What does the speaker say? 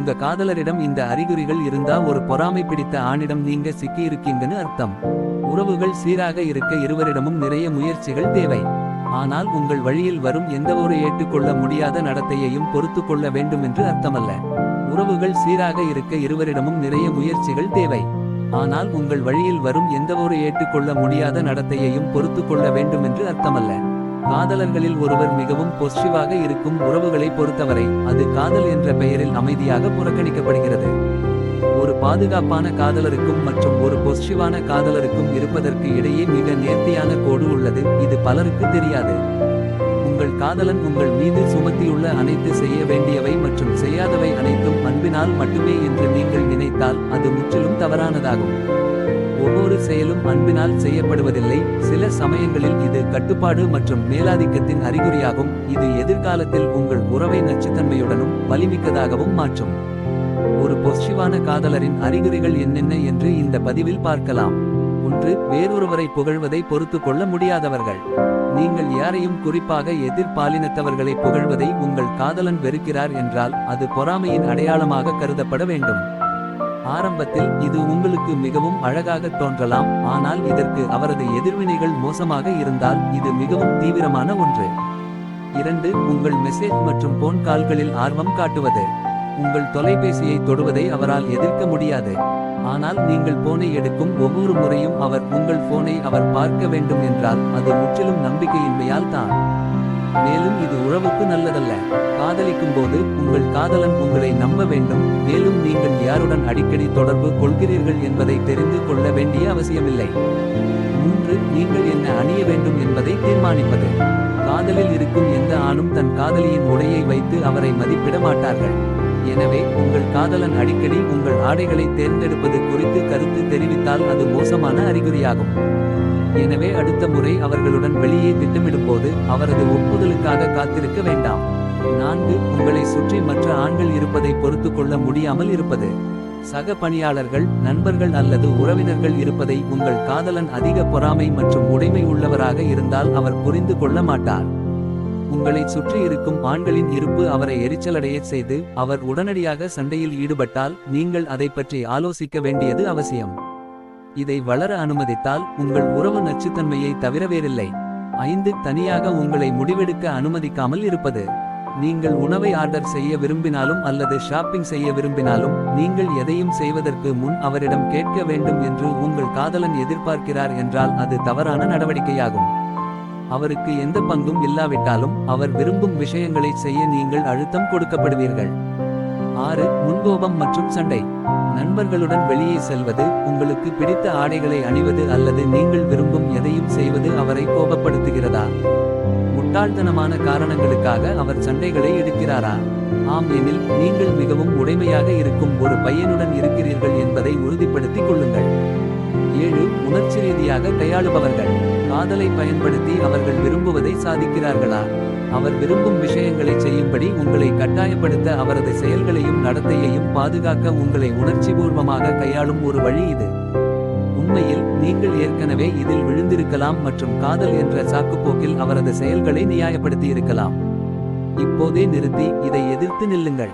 உங்க காதலரிடம் இந்த அறிகுறிகள் இருந்தா ஒரு பொறாமை பிடித்த ஆணிடம் நீங்க சிக்கியிருக்கீங்கன்னு அர்த்தம். உறவுகள் சீராக இருக்க இருவரிடமும் நிறைய முயற்சிகள் தேவை. ஆனால் உங்கள் வழியில் வரும் எந்தவொரு ஏற்றுக்கொள்ள முடியாத நடத்தையையும் பொறுத்து கொள்ள வேண்டுமென்று அர்த்தமல்ல. உறவுகள் சீராக இருக்க இருவரிடமும் நிறைய முயற்சிகள் தேவை. ஆனால் உங்கள் வழியில் வரும் எந்தவொரு ஏற்றுக்கொள்ள முடியாத நடத்தையையும் பொறுத்து கொள்ள வேண்டுமென்று அர்த்தமல்ல. காதலர்களில் ஒருவர் மிகவும் பொசிட்டிவாக இருக்கும் உறவுகளை பொறுத்தவரை அது காதல் என்ற பெயரில் அமைதியாக புறக்கணிக்கப்படுகிறது. ஒரு பாதுகாப்பான காதலருக்கும் மற்றும் ஒரு பொசிட்டிவான காதலருக்கும் இருப்பதற்கு இடையே மிக நேர்த்தியான கோடு உள்ளது இது பலருக்கு தெரியாது. உங்கள் காதலன் உங்கள் மீது சுமத்தியுள்ள அனைத்து செய்ய வேண்டியவை மற்றும் செய்யாதவை அனைத்தும் அன்பினால் மட்டுமே என்று நீங்கள் நினைத்தால் அது முற்றிலும் தவறானதாகும். ஒவ்வொரு செயலும் அன்பினால் செய்யப்படுவதில்லை. சில சமயங்களில் இது கட்டுப்பாடு மற்றும் மேலாதிக்கத்தின் அறிகுறியாகும். இது எதிர்காலத்தில் உங்கள் உறவை நச்சுத்தன்மையுடனும் வலிமிக்கதாகவும் மாற்றும். ஒரு பொசிவான காதலரின் அறிகுறிகள் என்னென்ன என்று இந்த பதிவில் பார்க்கலாம். ஒன்று வேறொருவரை புகழ்வதை பொறுத்து கொள்ள முடியாதவர்கள். நீங்கள் யாரையும் குறிப்பாக எதிர்பாலினத்தவர்களை புகழ்வதை உங்கள் காதலன் வெறுக்கிறார் என்றால் அது பொறாமையின் அடையாளமாக கருதப்பட வேண்டும். ஆரம்பத்தில் இது உங்களுக்கு மிகவும் அழகாக தோன்றலாம் ஆனால் இதற்கு அவரது எதிர்வினைகள் மோசமாக இருந்தால் இது மிகவும் தீவிரமான ஒன்று. இரண்டு உங்கள் மெசேஜ் மற்றும் போன் கால்களில் ஆர்வம் காட்டுவது. உங்கள் தொலைபேசியை தொடுவதை அவரால் எதிர்க்க முடியாது. ஆனால் நீங்கள் போனை எடுக்கும் ஒவ்வொரு முறையும் அவர் உங்கள் போனை அவர் பார்க்க வேண்டும் என்றால் அது முற்றிலும் நம்பிக்கையின்மையால் தான். மேலும் இது உறவுக்கு நல்லதல்ல. காதலிக்கும் போது உங்கள் காதலன் உங்களை நம்ப வேண்டும். மேலும் நீங்கள் யாருடன் அடிக்கடி தொடர்பு கொள்கிறீர்கள் என்பதை தெரிந்து கொள்ள வேண்டிய அவசியமில்லை. மூன்று நீங்கள் என்ன அணிய வேண்டும் என்பதை தீர்மானிப்பது. காதலில் இருக்கும் எந்த ஆணும் தன் காதலியின் உடையை வைத்து அவரை மதிப்பிட மாட்டார்கள். எனவே உங்கள் காதலன் அடிக்கடி உங்கள் ஆடைகளை தேர்ந்தெடுப்பது குறித்து கருத்து தெரிவித்தால் அது மோசமான அறிகுறியாகும். எனவே அடுத்த முறை அவர்களுடன் வெளியே திட்டமிடும்போது அவரது ஒப்புதலுக்காக காத்திருக்க வேண்டாம். நான்கு உங்களை சுற்றி மற்ற ஆண்கள் இருப்பதை பொறுத்து கொள்ள முடியாமல் இருப்பது. சக பணியாளர்கள் நண்பர்கள் அல்லது உறவினர்கள் இருப்பதை உங்கள் காதலன் அதிக பொறாமை மற்றும் உடைமை உள்ளவராக இருந்தால் அவர் புரிந்து கொள்ள மாட்டார். உங்களை சுற்றி இருக்கும் ஆண்களின் இருப்பு அவரை எரிச்சலடைய செய்து அவர் உடனடியாக சண்டையில் ஈடுபட்டால் நீங்கள் அதை பற்றி ஆலோசிக்க வேண்டியது அவசியம். இதை வளர அனுமதித்தால் உங்கள் உறவு நச்சுத்தன்மையை தவிர வேறில்லை. ஐந்து தனியாக உங்களை முடிவெடுக்க அனுமதிக்காமல் இருப்பது. நீங்கள் உணவை ஆர்டர் செய்ய விரும்பினாலும் அல்லது ஷாப்பிங் செய்ய விரும்பினாலும் நீங்கள் எதையும் செய்வதற்கு முன் அவரிடம் கேட்க வேண்டும் என்று உங்கள் காதலன் எதிர்பார்க்கிறார் என்றால் அது தவறான நடவடிக்கையாகும். அவருக்கு எந்த பங்கும் இல்லாவிட்டாலும் அவர் விரும்பும் விஷயங்களை செய்ய நீங்கள் அழுத்தம் கொடுக்கப்படுவீர்கள். ஆறு முன்கோபம் மற்றும் சண்டை. நண்பர்களுடன் வெளியே செல்வது உங்களுக்கு பிடித்த ஆடைகளை அணிவது அல்லது நீங்கள் விரும்பும் எதையும் செய்வது அவரை கோபப்படுத்துகிறதா? முட்டாள்தனமான காரணங்களுக்காக அவர் சண்டைகளை எடுக்கிறாரா? ஆம் எனில் நீங்கள் மிகவும் உடைமையாக இருக்கும் ஒரு பையனுடன் இருக்கிறீர்கள் என்பதை உறுதிப்படுத்திக் கொள்ளுங்கள். உணர்ச்சி ரீதியாக கையாளுபவர்கள். காதலை பயன்படுத்தி அவர்கள் விரும்புவதை சாதிக்கிறார்களா? அவர் விரும்பும் விஷயங்களை செய்யும்படி உங்களை கட்டாயப்படுத்த அவரது செயல்களையும் நடத்தையையும் பாதுகாக்க உங்களை உணர்ச்சிபூர்வமாக கையாளும் ஒரு வழி இது. உண்மையில் நீங்கள் ஏற்கனவே இதில் விழுந்திருக்கலாம் மற்றும் காதல் என்ற சாக்குப்போக்கில் அவரது செயல்களை நியாயப்படுத்தி இருக்கலாம் இப்போதே நிறுத்தி இதை எதிர்த்து நில்லுங்கள்.